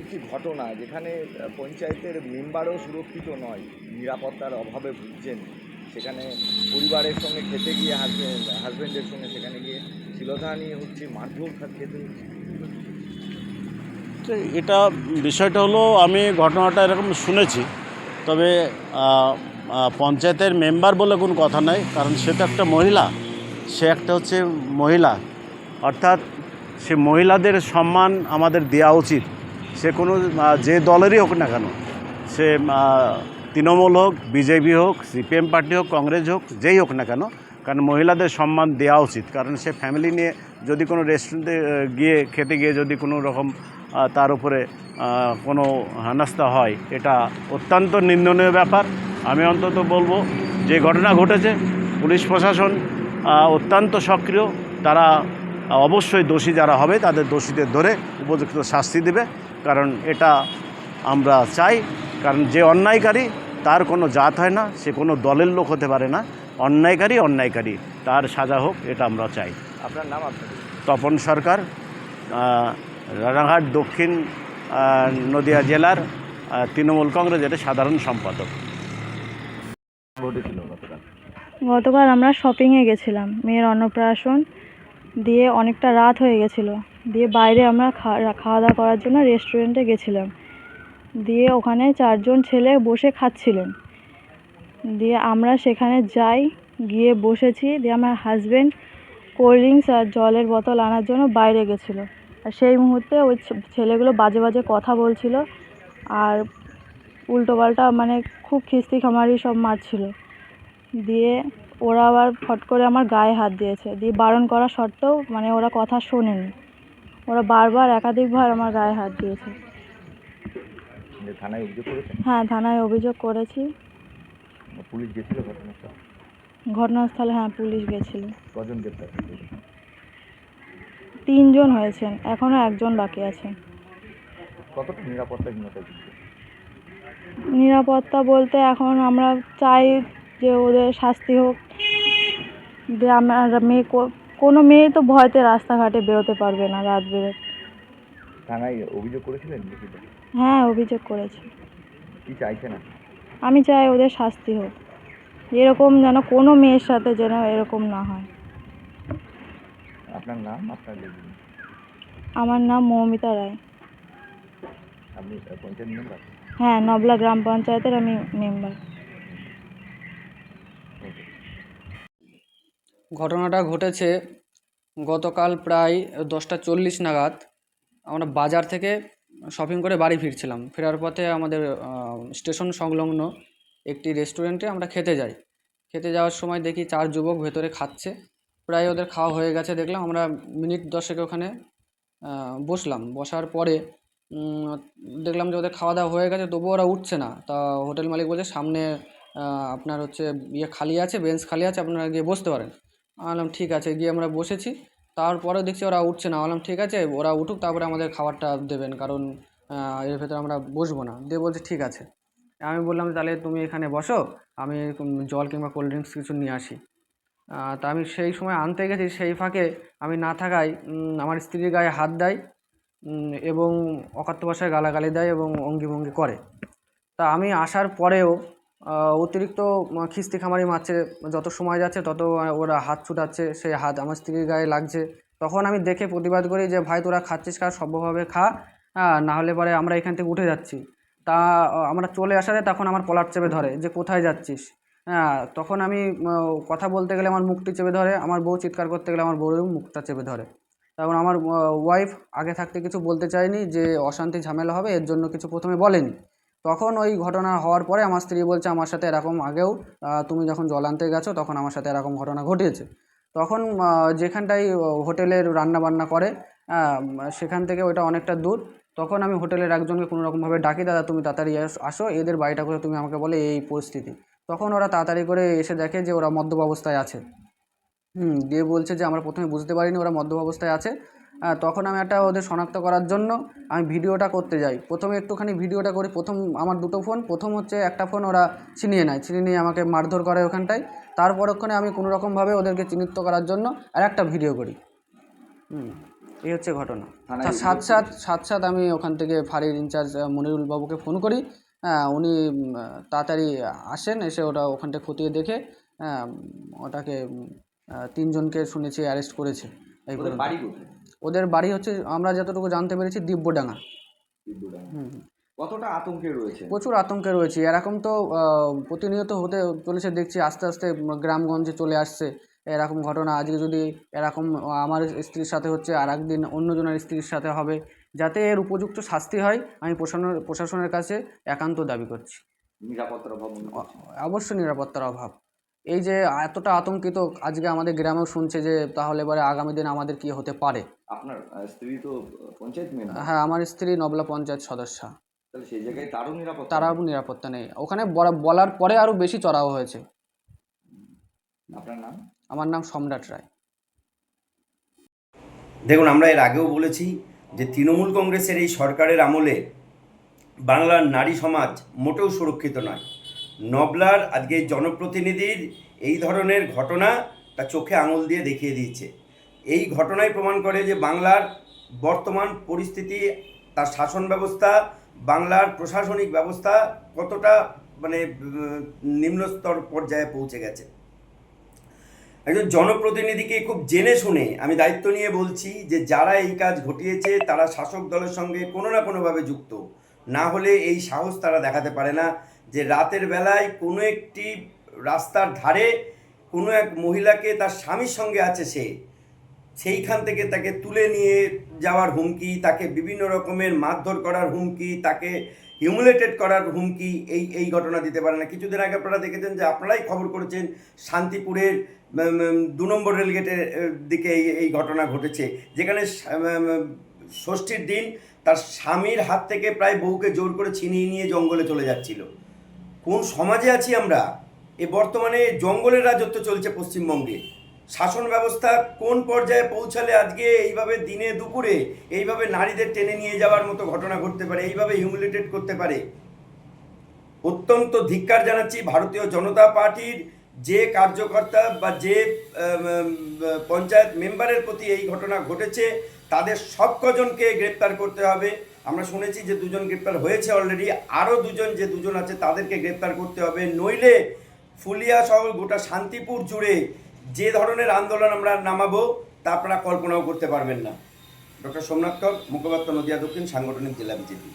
একটি ঘটনা যেখানে পঞ্চায়েতের মেম্বারও সুরক্ষিত নয়, নিরাপত্তার অভাবে ভুগছেন। সেখানে পরিবারের সঙ্গে খেতে গিয়ে হাজবেন্ড হাজবেন্ডের সঙ্গে সেখানে গিয়ে শিলধানি হচ্ছে মারধর খেতে এটা বিষয়টা হলো, আমি ঘটনাটা এরকম শুনেছি। তবে পঞ্চায়েতের মেম্বার বলে কোনো কথা নাই, কারণ সে তো একটা মহিলা, সে একটা হচ্ছে মহিলা। অর্থাৎ সে মহিলাদের সম্মান আমাদের দেওয়া উচিত। সে কোনো যে দলেরই হোক না কেন, সে তৃণমূল হোক, বিজেপি হোক, সিপিএম পার্টি হোক, কংগ্রেস হোক, যেই হোক না কেন, কারণ মহিলাদের সম্মান দেওয়া উচিত। কারণ সে ফ্যামিলি নিয়ে যদি কোনো রেস্টুরেন্টে গিয়ে, খেতে গিয়ে যদি কোনো রকম তার উপরে কোনো হেনস্থা হয়, এটা অত্যন্ত নিন্দনীয় ব্যাপার। আমি অন্তত বলব, যে ঘটনা ঘটেছে, পুলিশ প্রশাসন অত্যন্ত সক্রিয়। তারা অবশ্যই দোষী যারা হবে তাদের দোষীদের ধরে উপযুক্ত শাস্তি দেবে। কারণ এটা আমরা চাই কারণ যে অন্যায়কারী তার কোনো জাত হয় না সে কোনো দলের লোক হতে পারে না। অন্যায়কারী অন্যায়কারী তার সাজা হোক এটা আমরা চাই। আপনার নাম তপন সরকার রানাঘাট দক্ষিণ নদিয়া জেলার তৃণমূল কংগ্রেসের সাধারণ সম্পাদক। গতকাল। আমরা শপিংয়ে গেছিলাম মেয়ের অন্নপ্রাশন দিয়ে অনেকটা রাত হয়ে গেছিল। দিয়ে বাইরে আমরা খাওয়া দাওয়া করার জন্য রেস্টুরেন্টে গেছিলাম। দিয়ে ওখানে চারজন ছেলে বসে খাচ্ছিলেন। দিয়ে আমরা সেখানে যাই, গিয়ে বসেছি। দিয়ে আমার হাজব্যান্ড কোল্ড ড্রিঙ্কস আর জলের বোতল আনার জন্য বাইরে গেছিল। আর সেই মুহূর্তে ওই ছেলেগুলো বাজে বাজে কথা বলছিল আর উল্টোপাল্টা মানে খুব খিস্তি খামারি সব মারছিল। দিয়ে ওরা আবার ফট করে আমার গায়ে হাত দিয়েছে। দিয়ে বারণ করা সত্ত্বেও মানে ওরা কথা শোনেনি। ওরা বারবার একাধিকবার আমার গায়ে হাত দিয়েছে। থানায় অভিযোগ করেছেন হ্যাঁ থানায় অভিযোগ করেছি। পুলিশ গেছিল ঘটনাস্থল? ঘটনাস্থলে হ্যাঁ পুলিশ গেছিল। কজন গ্রেপ্তার তিনজন হয়েছেন এখনও একজন বাকি আছে। কতটা নিরাপত্তাহীনতা নিরাপত্তা বলতে এখন আমরা চাই যে ওদের শাস্তি হোক যে আমার মেয়ে কোনো মেয়ে তো ভয়তে রাস্তাঘাটে বেরোতে পারবে না রাত বেরোতে। থানায় অভিযোগ করেছিলেন হ্যাঁ অভিযোগ করেছি। কি চাইছেন আপনি? আমি চাই ওদের শাস্তি হোক। এরকম যেন কোনো মেয়ের সাথে যেন এরকম না হয়। আপনার নাম আপনার আমার নাম মৌমিতা রায়। হ্যাঁ নবলা গ্রাম পঞ্চায়েতের আমি মেম্বার। ঘটনাটা ঘটেছে গতকাল প্রায় দশটা চল্লিশ নাগাদ। আমরা বাজার থেকে শপিং করে বাড়ি ফিরছিলাম। ফেরার পথে আমাদের স্টেশন সংলগ্ন একটি রেস্টুরেন্টে আমরা খেতে যাই। খেতে যাওয়ার সময় দেখি চার যুবক ভেতরে খাচ্ছে। প্রায় ওদের খাওয়া হয়ে গেছে দেখলাম। আমরা মিনিট দশেক ওখানে বসলাম। বসার পরে দেখলাম যে ওদের খাওয়া দাওয়া হয়ে গেছে। তবুও ওরা উঠছে না। তা হোটেল মালিক বলছে, সামনে আপনার হচ্ছে ইয়ে খালি আছে বেঞ্চ খালি আছে, আপনারা গিয়ে বসতে পারেন। আমি বললাম ঠিক আছে, গিয়ে আমরা বসেছি। তারপরে দেখছি ওরা উঠছে না। আমি বললাম ঠিক আছে, ওরা উঠুক, তারপরে আমাদের খাবারটা দেবেন। কারণ এর ভেতরে আমরা বসবো না। দিয়ে বলছে, ঠিক আছে। আমি বললাম, তাহলে তুমি এখানে বসো। আমি জল কিংবা কোল্ড ড্রিঙ্কস কিছু নিয়ে আসি। তা আমি সেই সময় আনতে গেছি, সেই ফাঁকে আমি না থাকায় আমার স্ত্রীর গায়ে হাত দেয় এবং অকাত্য ভাষায় গালাগালি দেয় এবং অঙ্গি ভঙ্গি করে। তা আমি আসার পরেও অতিরিক্ত খিস্তি খামারি মারছে, যত সময় যাচ্ছে তত ওরা হাত ছুটাচ্ছে, সেই হাত আমার স্ত্রীর গায়ে লাগছে। তখন আমি দেখে প্রতিবাদ করি যে, ভাই, তোরা খাচ্ছিস খা, সভ্যভাবে খা না হলে পরে আমরা এখান থেকে উঠে যাচ্ছি। তা আমরা চলে আসাতে তখন আমার কলার চেপে ধরে যে, কোথায় যাচ্ছিস? হ্যাঁ তখন আমি কথা বলতে গেলে আমার মুখটি চেপে ধরে, আমার বউ চিৎকার করতে গেলে আমার বউয়েরও মুখটা চেপে ধরে। তখন আমার ওয়াইফ আগে থাকতে কিছু বলতে চায়নি যে, অশান্তি ঝামেলা হবে, এর জন্য কিছু প্রথমে বলেনি। তখন ওই ঘটনা হওয়ার পরে আমার স্ত্রী বলছে, আমার সাথে এরকম আগেও তুমি যখন জল আনতে গেছো, তখন আমার সাথে এরকম ঘটনা ঘটিয়েছে তখন যেখানটায় হোটেলের রান্না বান্না করে সেখান থেকে ওটা অনেকটা দূর। তখন আমি হোটেলের একজনকে কোনো রকমভাবে ডাকি, দাদা, তুমি তাড়াতাড়ি আসো এদের বাড়িটা করে তুমি আমাকে বলে, এই পরিস্থিতি। তখন ওরা তাড়াতাড়ি করে এসে দেখে যে ওরা মদ্যপ অবস্থায় আছে। হুম, দিয়ে বলছে যে, আমরা প্রথমে বুঝতে পারিনি ওরা মদ্যপ অবস্থায় আছে। তখন আমি একটা ওদের শনাক্ত করার জন্য আমি ভিডিওটা করতে যাই। প্রথমে একটুখানি ভিডিওটা করি। প্রথম আমার দুটো ফোন। প্রথম হচ্ছে একটা ফোন ওরা ছিনিয়ে নেয়। ছিনিয়ে নিয়ে আমাকে মারধর করে ওখানটায়। তারপর ওখানে আমি কোনো রকমভাবে ওদেরকে চিহ্নিত করার জন্য আর একটা ভিডিও করি। হুম এই হচ্ছে ঘটনা। সাথ সাথ সাথ সাথ আমি ওখান থেকে ফাঁড়ির ইনচার্জ মনিরুল বাবুকে ফোন করি। হ্যাঁ উনি তাড়াতাড়ি আসেন এসে ওটা ওখানটা খতিয়ে দেখে হ্যাঁ ওটাকে তিনজনকে শুনেছি অ্যারেস্ট করেছে। এই বাড়ি ওদের বাড়ি হচ্ছে আমরা যতটুকু জানতে পেরেছি দিব্যডাঙ্গা। হুম কতটা আতঙ্কে রয়েছে? প্রচুর আতঙ্কে রয়েছে। এরকম তো প্রতিনিয়ত হতে চলেছে দেখছি আস্তে আস্তে গ্রামগঞ্জে চলে আসছে এরকম ঘটনা। আজকে যদি এরকম আমার স্ত্রীর সাথে হচ্ছে আর একদিন অন্যজনের স্ত্রীর সাথে হবে যাতে এর উপযুক্ত শাস্তি হয় আমি প্রশাসনের প্রশাসনের কাছে একান্ত দাবি করছি। নিরাপত্তার অভাব অবশ্যই নিরাপত্তার অভাব। এই যে এতটা আতঙ্কিত আজকে আমাদের গ্রামেও শুনছে যে তাহলে এবারে আগামী দিন আমাদের কি হতে পারে? আপনার স্ত্রী তো পঞ্চায়েত মেম্বার হ্যাঁ আমার স্ত্রী নবলা পঞ্চায়েত সদস্য। তাহলে সেই জায়গায় তারও নিরাপত্তা তারাও নিরাপত্তা নেই। ওখানে বলা- বলার পরে আরও বেশি চড়াও হয়েছে। আপনার নাম? আমার নাম সম্রাট রায়। দেখুন আমরা এর আগেও বলেছি যে তৃণমূল কংগ্রেসের এই সরকারের আমলে বাংলার নারী সমাজ মোটেও সুরক্ষিত নয়। নবলার আজকে জনপ্রতিনিধির এই ধরনের ঘটনা তা চোখে আঙুল দিয়ে দেখিয়ে দিয়েছে। এই ঘটনাই প্রমাণ করে যে বাংলার বর্তমান পরিস্থিতি, তার শাসন ব্যবস্থা, বাংলার প্রশাসনিক ব্যবস্থা কতটা মানে নিম্নস্তর পর্যায়ে পৌঁছে গেছে। একজন জনপ্রতিনিধিকে খুব জেনে শুনে আমি দায়িত্ব নিয়ে বলছি যে যারা এই কাজ ঘটিয়েছে, তারা শাসক দলের সঙ্গে কোনো না কোনোভাবে যুক্ত। না হলে এই সাহস তারা দেখাতে পারে না। যে রাতের বেলায় কোনো একটি রাস্তার ধারে কোনো এক মহিলাকে তার স্বামীর সঙ্গে আছে সে, সেইখান থেকে তাকে তুলে নিয়ে যাওয়ার হুমকি, তাকে বিভিন্ন রকমের মারধর করার হুমকি, তাকে হিউমিলেটেড করার হুমকি, এই এই ঘটনা দিতে পারে না। কিছুদিন আগে আপনারা দেখেছেন যে আপনারাই খবর করেছেন শান্তিপুরের দু নম্বর রেলগেটের দিকে এই এই ঘটনা ঘটেছে, যেখানে ষষ্ঠীর দিন তার স্বামীর হাত থেকে প্রায় বউকে জোর করে ছিনিয়ে নিয়ে জঙ্গলে চলে যাচ্ছিল। কোন সমাজে আছি আমরা? এ বর্তমানে জঙ্গলের রাজত্ব চলছে পশ্চিমবঙ্গে। শাসন ব্যবস্থা কোন পর্যায়ে পৌঁছালে আজকে এইভাবে দিনে দুপুরে এইভাবে নারীদের টেনে নিয়ে যাওয়ার মতো ঘটনা ঘটতে পারে, এইভাবে হিউমিলেটেড করতে পারে? অত্যন্ত ধিক্কার জানাচ্ছি ভারতীয় জনতা পার্টির যে কার্যকর্তা বা যে পঞ্চায়েত মেম্বারের প্রতি এই ঘটনা ঘটেছে, তাদের সব কজনকে গ্রেপ্তার করতে হবে। আমরা শুনেছি যে দুজন গ্রেপ্তার হয়েছে অলরেডি আরও দুজন যে দুজন আছে, তাদেরকে গ্রেপ্তার করতে হবে। নইলে ফুলিয়া সহ গোটা শান্তিপুর জুড়ে যে ধরনের আন্দোলন আমরা নামাবো, তা আপনারা কল্পনাও করতে পারবেন না। ডক্টর সোমনাথ মুখপাত্র নদিয়া দক্ষিণ, সাংগঠনিক জেলা বিজেপি।